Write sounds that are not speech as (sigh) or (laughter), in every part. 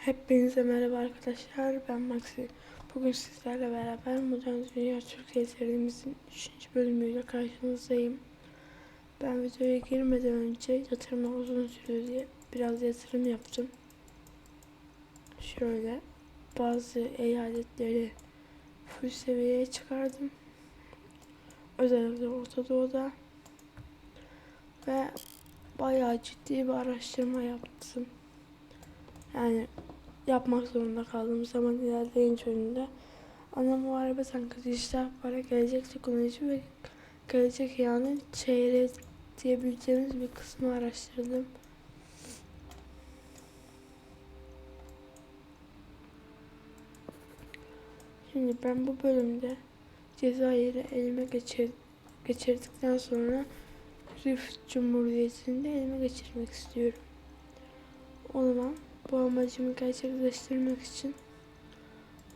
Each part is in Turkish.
Hepinize merhaba arkadaşlar. Ben Maxi. Bugün sizlerle beraber Modern Dünya Türkiye serimizin 3. bölümüyle karşınızdayım. Ben videoya girmeden önce yatırma uzun sürüyor diye biraz yatırım yaptım. Şöyle bazı eyaletleri full seviyeye çıkardım. Özellikle Orta Doğu'da. Ve bayağı ciddi bir araştırma yaptım. Yani yapmak zorunda kaldığım zaman ilerleyince önünde ana muharebe tankı dijital para gelecek teknoloji ve gelecek yani çeyreği diyebileceğimiz bir kısmı araştırdım. Şimdi ben bu bölümde Cezayir'i elime geçir, geçirdikten sonra Rif Cumhuriyeti'ni de elime geçirmek istiyorum. O zaman bu amacımı gerçekleştirmek için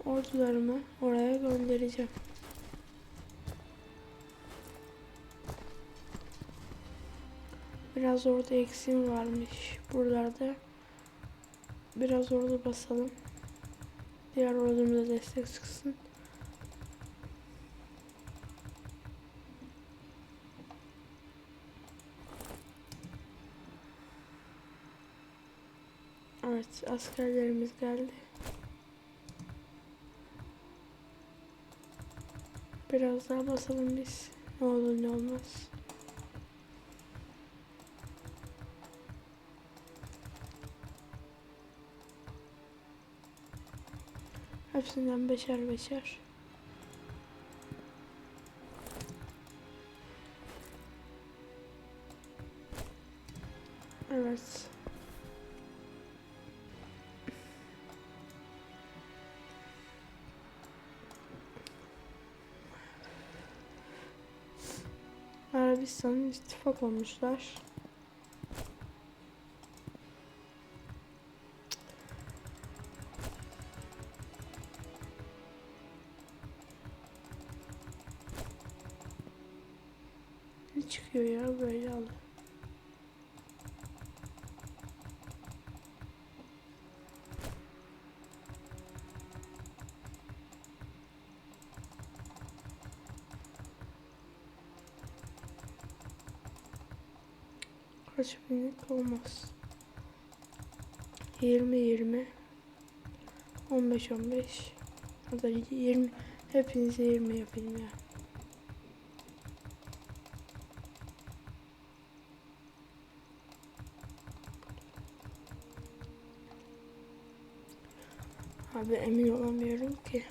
ordularımı oraya göndereceğim. Biraz orada eksiğim varmış. Buralarda biraz orada basalım. Diğer ordumuza destek çıksın. Evet, askerlerimiz geldi. Biraz daha basalım biz. Ne olur ne olmaz. Hepsinden beşer beşer. Evet. Arabistan'ın ittifak olmuşlar. Ne çıkıyor ya böyle al. Olmaz. 20 20 15 15 ya da 20 hepinize 20 yapayım ya. Abi emin olamıyorum ki.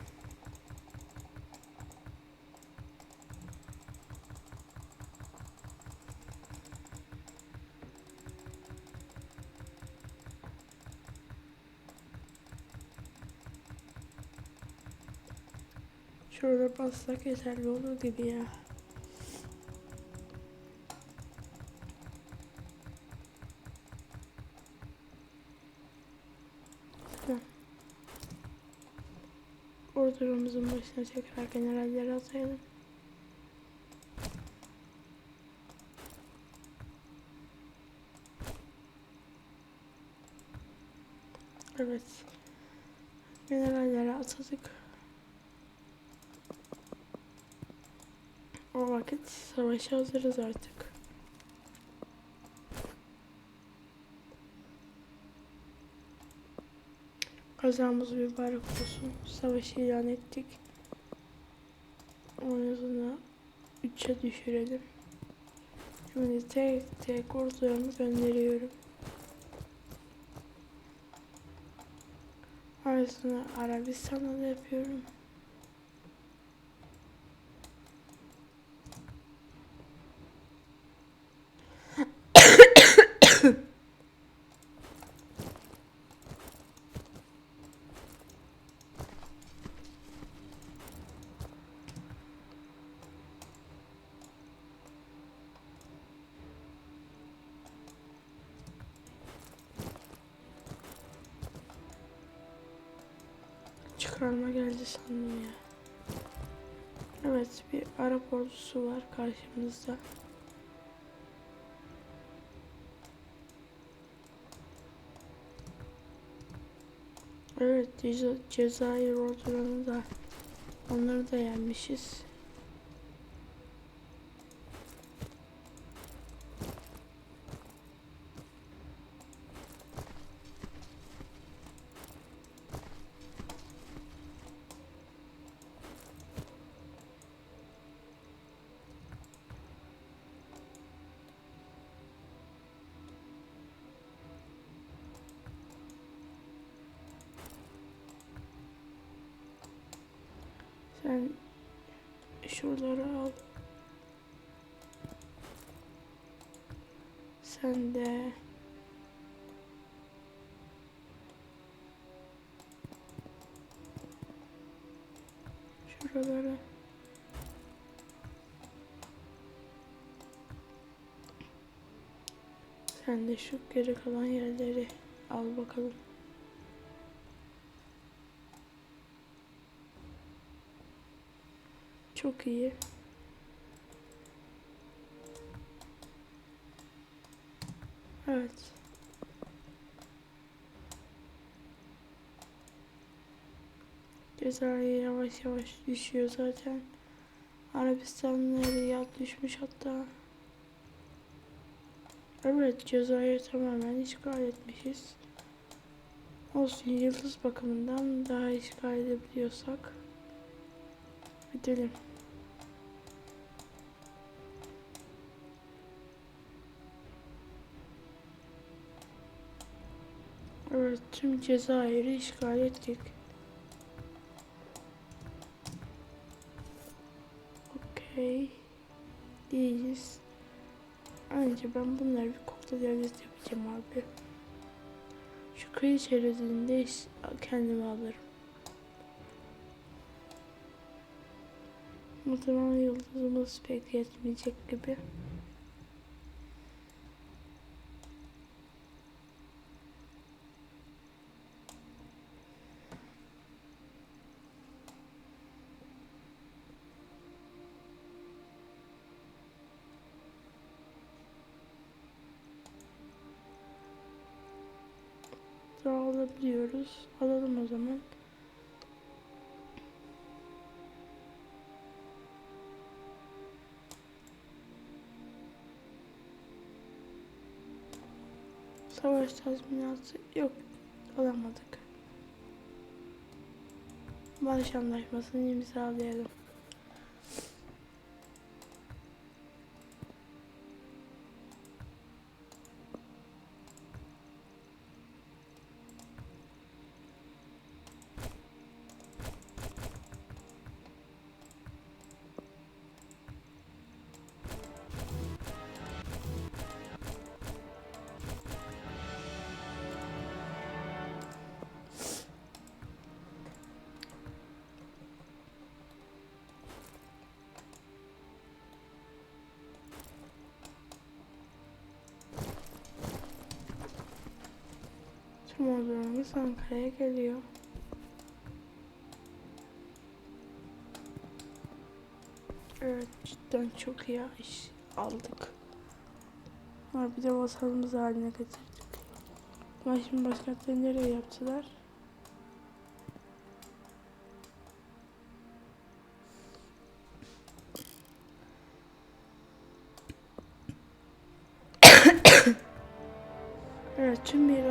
Şurada bassak yeterli olur gibi ya. Tamam. Ordumuzun başına tekrar generalleri atayalım. O vakit savaşa hazırız artık. Kazamız mübarek olsun. Savaşı ilan ettik. Onun sonra 3'e düşürelim. Şimdi tek tek ordularımı gönderiyorum. Arasını Arabistan'a da yapıyorum. Çıkarma geldi sandım ya. Evet bir Arap ordusu var karşımızda. Evet Ceza Cezayir ordularını da onları da yenmişiz. Sen şuraları al. Sen de şuraları sen de şu geri kalan yerleri al bakalım. Çok iyi. Evet. Cezayir yavaş yavaş düşüyor zaten. Arabistan'ın riyad düşmüş hatta. Evet Cezayir tamamen işgal etmişiz. Olsun yıldız bakımından daha işgal edebiliyorsak. Gidelim. Tüm Cezayir'i işgal ettik. Okey. İyiyiz. Önce ben bunları bir kokla devlet yapacağım abi. Şu kıyı şeridinde kendimi alırım. Muhtemelen yıldızımız pek yetmeyecek gibi. Alabiliyoruz. Alalım o zaman. Savaş tazminatı yok alamadık. Barış anlaşmasını imzalayalım. Ordularımız Ankara'ya geliyor. Evet cidden çok iyi iş aldık. Ama bir de vasalımız haline getirdik. Ama şimdi başkentleri nereye yaptılar?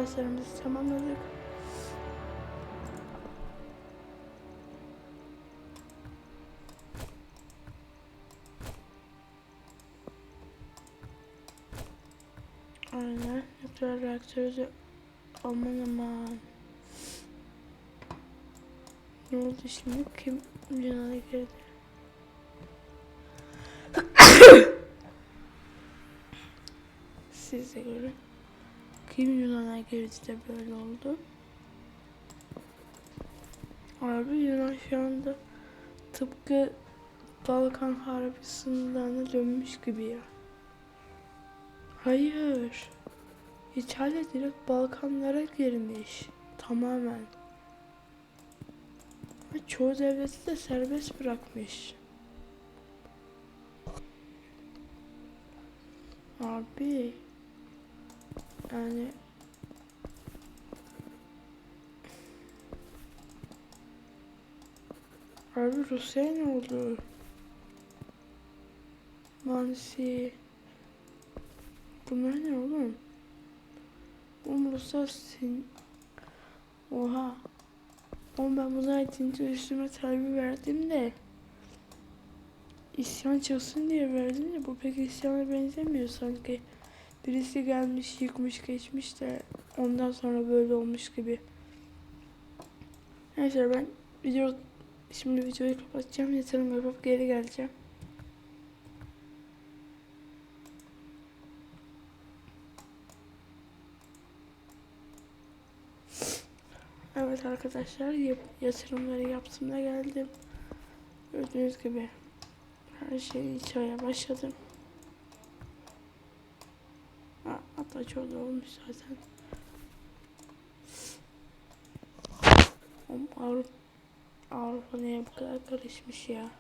Tüm miraslarımızı tamamladık. Aynen. Nükleer reaktörü aman aman. Ne oldu şimdi? Kim Yunan'a girdi? (coughs) Siz de görün. Kim Yunan'a girdi de böyle oldu? Abi Yunan şu anda tıpkı Balkan Harbi sınırlarına dönmüş gibi ya. Hayır. İtalya direkt Balkanlara girmiş. Tamamen. Ve çoğu devleti de serbest bırakmış. Abi. Yani Harbi Rusya'ya ne oldu? Mansi. Bunlar ne oğlum? Oğlum Ruslar sin... Oha. Oğlum ben bunlar ikinci üstüme terbiye verdim de. İsyan çıksın diye verdim de bu pek isyana benzemiyor sanki. Birisi gelmiş yıkmış geçmiş de ondan sonra böyle olmuş gibi. Neyse ben video şimdi videoyu kapatacağım yatırım yapıp geri geleceğim. Evet arkadaşlar yatırımları yaptım da geldim. Gördüğünüz gibi her şeyi içmeye başladım. Ha, hatta çok da olmuş zaten. Avrupa, Avrupa neye bu kadar karışmış ya?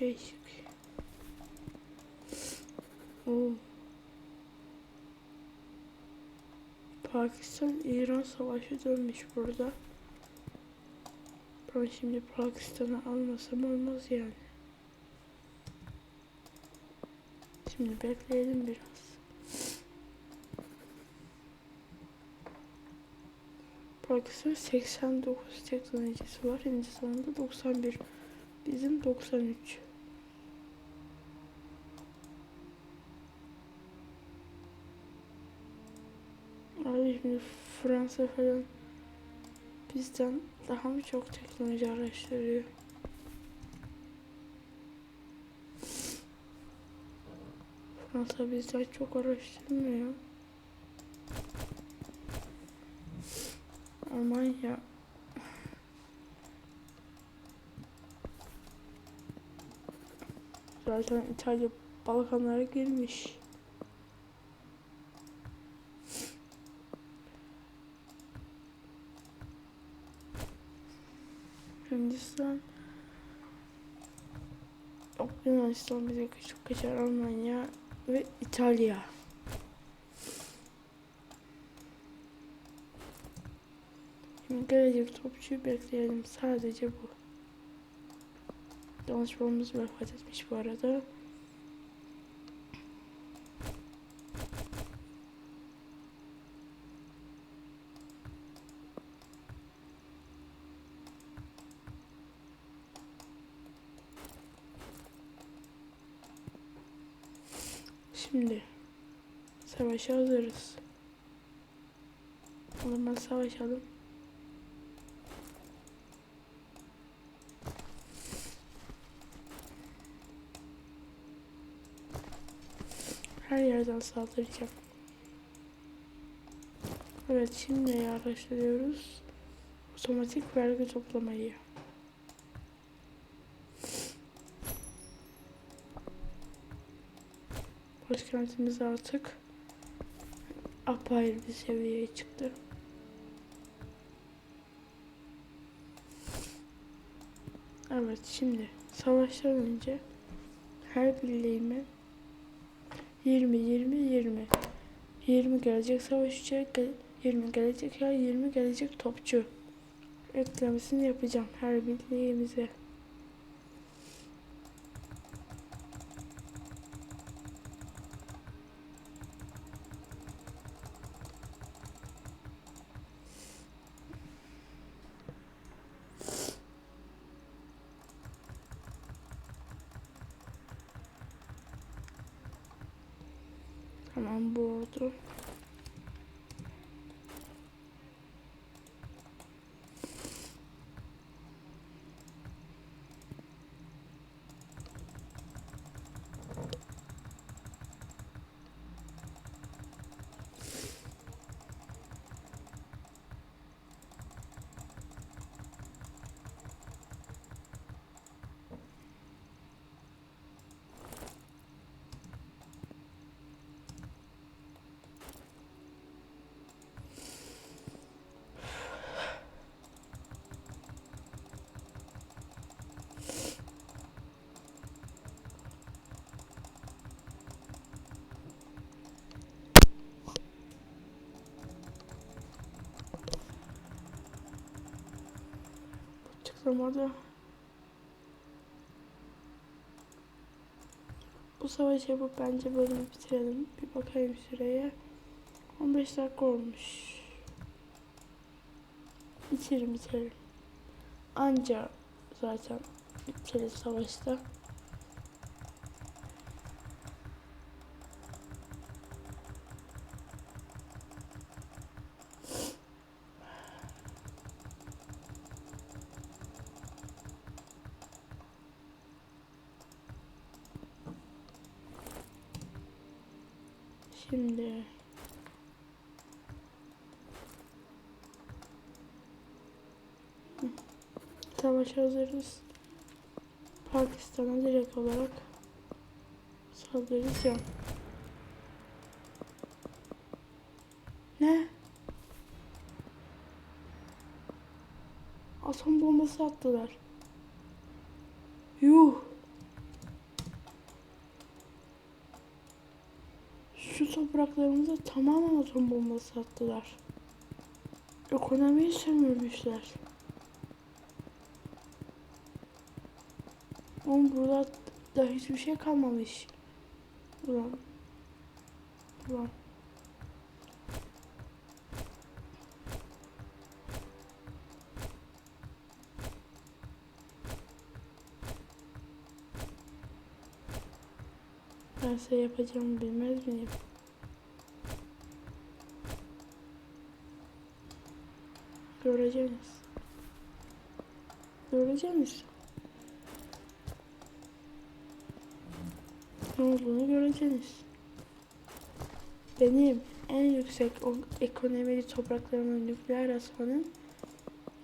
Değişik. Oğlum. Pakistan İran savaşı dönmüş burada. Ben şimdi Pakistan'ı almasam olmaz yani. Şimdi bekleyelim biraz. Pakistan 89 teknolojisi var. Hindistan'da 91. Bizim 93. Abi şimdi Fransa falan bizden daha mı çok teknoloji araştırıyor? Fransa bizden çok araştırmıyor. Almanya zaten İtalya Balkanlara girmiş. Hindistan Yok Yunanistan bize küçük kaçar Almanya ve İtalya. Şimdi gelecek topçuyu bekleyelim. Sadece bu. Danışmamız vefat etmiş bu arada. Şimdi savaşa hazırız. O zaman savaşalım. Her yerden saldıracağım. Evet şimdi araştırıyoruz. Otomatik vergi toplamayı. Başkentimiz artık apayrı bir seviyeye çıktı. Evet şimdi savaştan önce her birliğime 20 20 20 20 gelecek savaşçı 20 gelecek ya 20 gelecek topçu eklemesini yapacağım her birliğimize. Tamam bu oldu. Başlamadı. Bu savaşı yapıp bence bölümü bitirelim. Bir bakayım süreye. 15 dakika olmuş. Bitirelim bitirelim. Anca zaten bitiririz savaşta. Şimdi Hı. savaşa hazırız. Pakistan'a direkt olarak saldıracağım. Ne? Atom bombası attılar. Yuh. Şu topraklarımıza tamamen atom bombası attılar. Ekonomiyi sömürmüşler. Oğlum burada da hiçbir şey kalmamış. Ulan. Ulan. Ben size yapacağımı bilmez miyim? Göreceğiz. Göreceğiz. Ne olduğunu göreceğiz. Benim en yüksek ekonomili topraklarımın nükleer asmanın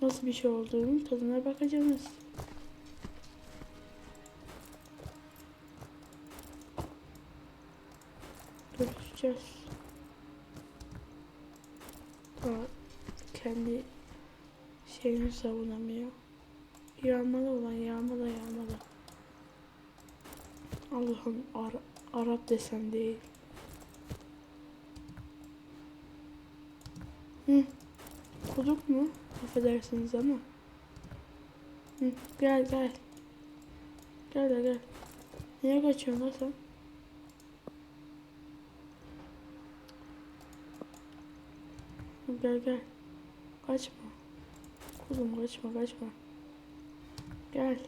nasıl bir şey olduğunu tadına bakacağız. Görüşeceğiz. Daha kendi şeyini savunamıyor. Yağmalı olan yağmalı yağmalı. Allah'ım Ara Arap desem değil. Hı. Kuduk mu? Affedersiniz ama. Hı. Gel gel. Gel de gel. Niye kaçıyorsun lan sen? Gel gel. Kaçma. Kuzum kaçma kaçma. Gel.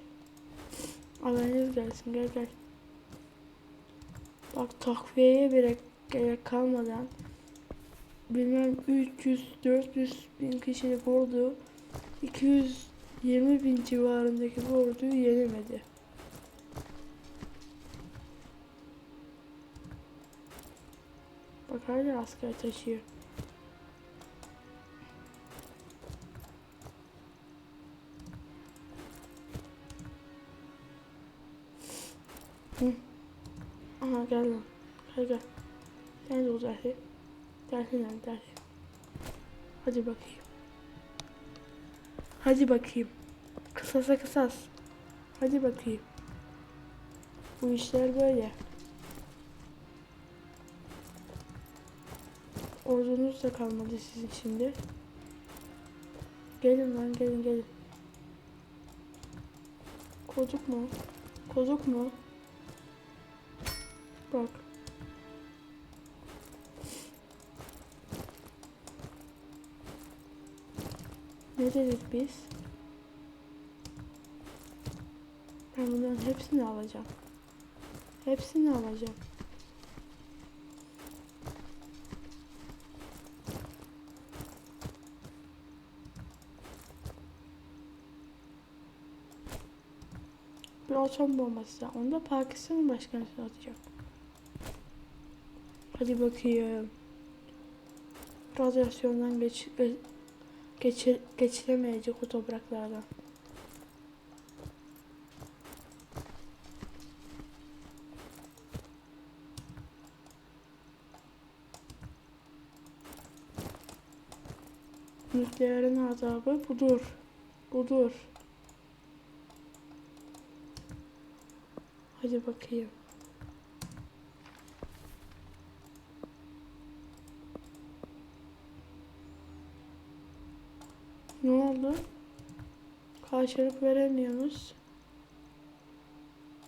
Haberiniz gelsin gel gel. Bak takviyeye bile gerek kalmadan bilmem 300-400 bin kişilik ordu 220 bin civarındaki bu orduyu yenemedi. Bak hala asker taşıyor. Gel lan. Gel gel. Nerede o dersi? Dersi nerede dersi? Hadi bakayım. Hadi bakayım. Kısasa kısas. Hadi bakayım. Bu işler böyle. Ordunuz da kalmadı sizin şimdi. Gelin lan gelin gelin. Kozuk mu? Kozuk mu? Bak. Ne dedik biz? Ben bunların hepsini alacağım. Hepsini alacağım. Bir atom bombası. Onu da Pakistan'ın başkentine atacağım. Hadi bakayım. Radyasyondan geç, ge- geçir, geçiremeyecek o topraklardan. Nükleerin azabı budur. Budur. Hadi bakayım. Ne oldu? Karşılık veremiyoruz.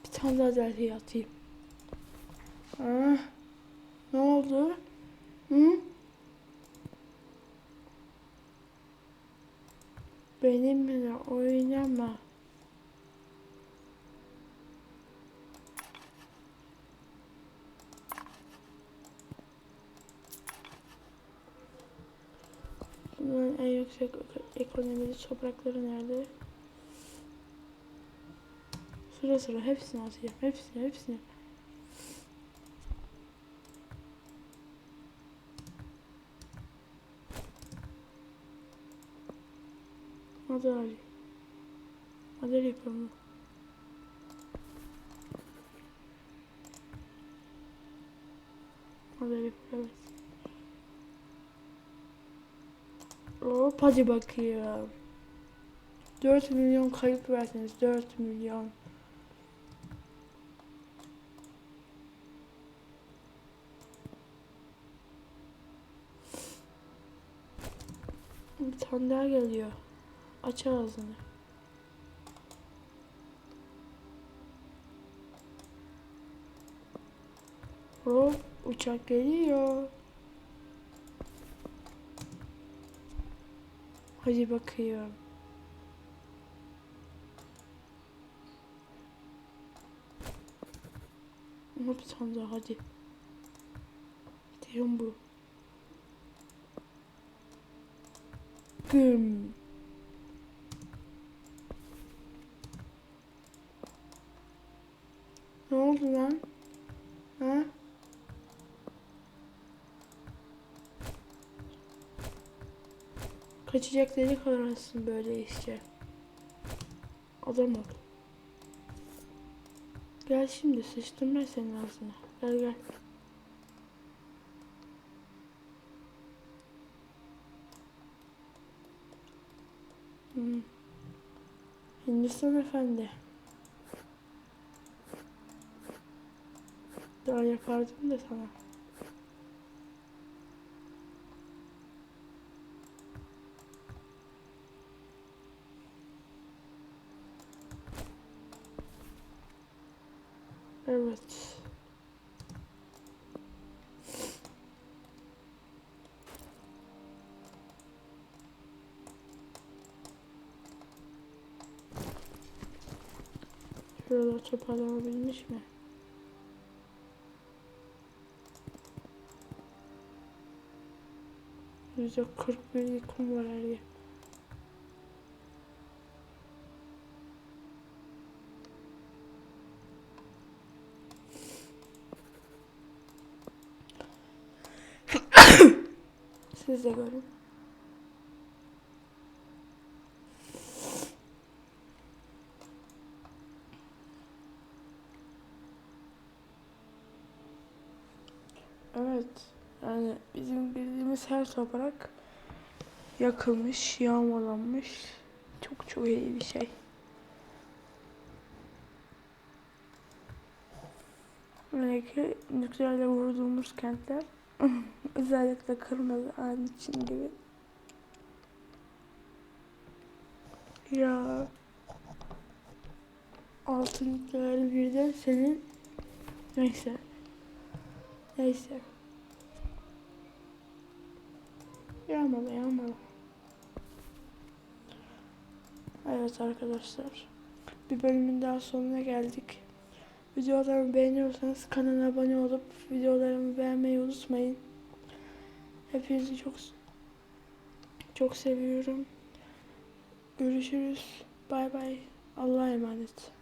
Bir tane daha delhiye atayım. Ah, ne oldu? Hı? Benimle oynama. Yüksek ekonomili toprakları nerede? Sıra sıra hepsini atacağım. Hepsini, hepsini. Madari. Madari yapalım. Madari evet. Hop hadi bakayım. 4 milyon kayıp verdiniz. 4 milyon. Bir tane daha geliyor. Aç ağzını. Hop uçak geliyor. Hadi bakayım. Ama bir tane hadi. Diyorum bu. Güm. Kaçacak delik arasın böyle işte. Adam ol. Gel şimdi sıçtım ben senin ağzına. Gel gel. Hmm. Hindistan efendi. Daha yapardım da sana. Toparlanabilmiş mi? Yüzde kırk bir yıkım var her yer. (coughs) Siz de görün. Evet. Yani bizim bildiğimiz her toprak yakılmış, yağmalanmış. Çok çok iyi bir şey. Belki nükleerle vurduğumuz kentler (laughs) özellikle kırmızı an için gibi. Ya altın nükleer bir de senin neyse. Neyse. Yağmalı yağmalı. Evet arkadaşlar. Bir bölümün daha sonuna geldik. Videolarımı beğeniyorsanız kanala abone olup videolarımı beğenmeyi unutmayın. Hepinizi çok çok seviyorum. Görüşürüz. Bay bay. Allah'a emanet.